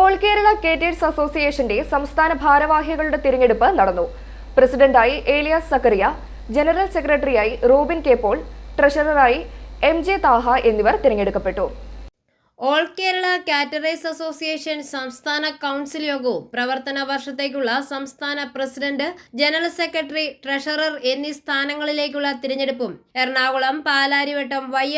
All Kerala കേറ്റേഴ്സ് അസോസിയേഷന്റെ സംസ്ഥാന ഭാരവാഹികളുടെ തിരഞ്ഞെടുപ്പ് നടന്നു. പ്രസിഡന്റായി ഏലിയാസ് സക്കറിയ ജനറൽ സെക്രട്ടറിയായി റോബിൻ കെ പോൾ ട്രഷററായി എം ജെ താഹ എന്നിവർ തിരഞ്ഞെടുക്കപ്പെട്ടു. ഓൾ കേരള കാറ്ററേഴ്സ് അസോസിയേഷൻ സംസ്ഥാന കൗൺസിൽ യോഗവും പ്രവർത്തന വർഷത്തേക്കുള്ള സംസ്ഥാന പ്രസിഡന്റ് ജനറൽ സെക്രട്ടറി ട്രഷറർ എന്നീ സ്ഥാനങ്ങളിലേക്കുള്ള തിരഞ്ഞെടുപ്പും എറണാകുളം പാലാരിവട്ടം വൈ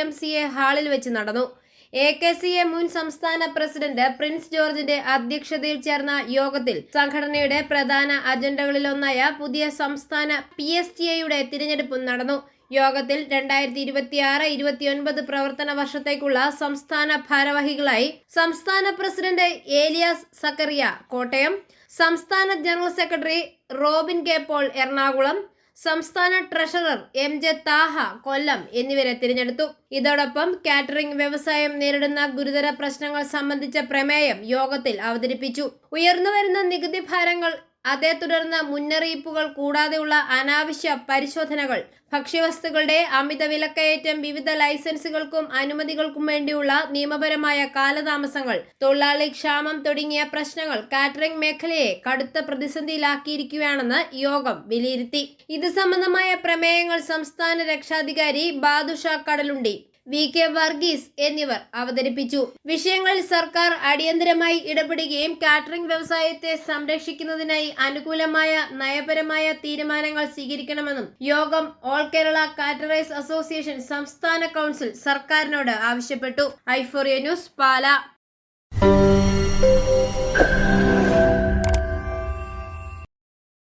ഹാളിൽ വെച്ച് നടന്നു. എ കെ സി എ മുൻ സംസ്ഥാന പ്രസിഡന്റ് പ്രിൻസ് ജോർജിന്റെ അധ്യക്ഷതയിൽ ചേർന്ന യോഗത്തിൽ സംഘടനയുടെ പ്രധാന അജണ്ടകളിലൊന്നായ പുതിയ സംസ്ഥാന പി എസ് ടി എയുടെ തിരഞ്ഞെടുപ്പും നടന്നു. യോഗത്തിൽ രണ്ടായിരത്തി ഇരുപത്തിയാറ് ഇരുപത്തിയൊൻപത് പ്രവർത്തന വർഷത്തേക്കുള്ള സംസ്ഥാന ഭാരവാഹികളായി സംസ്ഥാന പ്രസിഡന്റ് ഏലിയാസ് സക്കറിയ കോട്ടയം സംസ്ഥാന general secretary Robin K Paul Ernakulam സംസ്ഥാന treasurer M J Thaha Kollam എന്നിവരെ തിരഞ്ഞെടുത്തു. ഇതോടൊപ്പം കാറ്ററിംഗ് വ്യവസായം നേരിടുന്ന ഗുരുതര പ്രശ്നങ്ങൾ സംബന്ധിച്ച പ്രമേയം യോഗത്തിൽ അവതരിപ്പിച്ചു. ഉയർന്നുവരുന്ന നികുതി ഭാരങ്ങൾ അതേ തുടർന്ന് മുന്നറിയിപ്പുകൾ കൂടാതെയുള്ള അനാവശ്യ പരിശോധനകൾ ഭക്ഷ്യവസ്തുക്കളുടെ അമിത വിലക്കയറ്റം വിവിധ ലൈസൻസുകൾക്കും അനുമതികൾക്കും വേണ്ടിയുള്ള നിയമപരമായ കാലതാമസങ്ങൾ തൊഴിലാളി ക്ഷാമം തുടങ്ങിയ പ്രശ്നങ്ങൾ കാറ്ററിംഗ് മേഖലയെ കടുത്ത പ്രതിസന്ധിയിലാക്കിയിരിക്കുകയാണെന്ന് യോഗം വിലയിരുത്തി. ഇത് സംബന്ധമായ പ്രമേയങ്ങൾ സംസ്ഥാന രക്ഷാധികാരി ബാദുഷ കടലുണ്ടി വി കെ വർഗീസ് എന്നിവർ അവതരിപ്പിച്ചു. വിഷയങ്ങളിൽ സർക്കാർ അടിയന്തരമായി ഇടപെടുകയും കാറ്ററിംഗ് വ്യവസായത്തെ സംരക്ഷിക്കുന്നതിനായി അനുകൂലമായ നയപരമായ തീരുമാനങ്ങൾ സ്വീകരിക്കണമെന്നും യോഗം ഓൾ കേരള കാറ്ററേഴ്സ് അസോസിയേഷൻ സംസ്ഥാന കൗൺസിൽ സർക്കാരിനോട് ആവശ്യപ്പെട്ടു. ഐഫോറിയ ന്യൂസ് പാല.